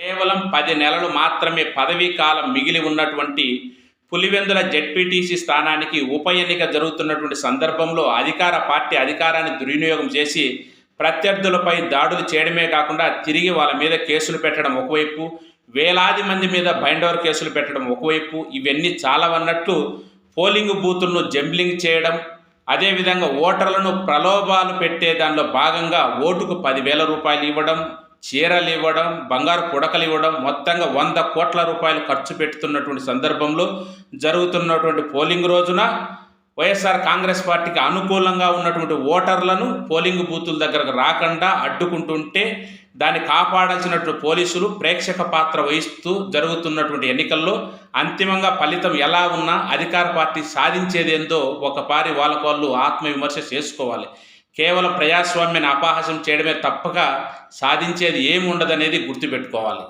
కేవలం పది నెలలు మాత్రమే పదవీ కాలం మిగిలి ఉన్నటువంటి పులివెందుల జెడ్పీటీసీ స్థానానికి ఉప ఎన్నిక జరుగుతున్నటువంటి సందర్భంలో అధికార పార్టీ అధికారాన్ని దుర్వినియోగం చేసి ప్రత్యర్థులపై దాడులు చేయడమే కాకుండా తిరిగి వాళ్ళ మీద కేసులు పెట్టడం ఒకవైపు వేలాది మంది మీద బైండోర్ కేసులు పెట్టడం ఒకవైపు ఇవన్నీ చాలా అన్నట్లు పోలింగ్ బూతులను జంబ్లింగ్ చేయడం అదేవిధంగా ఓటర్లను ప్రలోభాలు పెట్టే దానిలో భాగంగా ఓటుకు పదివేల రూపాయలు ఇవ్వడం చీరలు ఇవ్వడం బంగారు పుడకలు ఇవ్వడం మొత్తంగా వంద కోట్ల రూపాయలు ఖర్చు పెడుతున్నటువంటి సందర్భంలో జరుగుతున్నటువంటి పోలింగ్ రోజున వైఎస్ఆర్ కాంగ్రెస్ పార్టీకి అనుకూలంగా ఉన్నటువంటి ఓటర్లను పోలింగ్ బూతుల దగ్గరకు రాకుండా అడ్డుకుంటుంటే దాన్ని కాపాడాల్సినటువంటి పోలీసులు ప్రేక్షక పాత్ర వహిస్తూ జరుగుతున్నటువంటి ఎన్నికల్లో అంతిమంగా ఫలితం ఎలా ఉన్నా అధికార పార్టీ సాధించేదేందో ఒక పారి వాళ్ళకు వాళ్ళు ఆత్మవిమర్శ చేసుకోవాలి. కేవలం ప్రజాస్వామ్యాన్ని అపహాసం చేయడమే తప్పక సాధించేది ఏమి ఉండదనేది గుర్తుపెట్టుకోవాలి.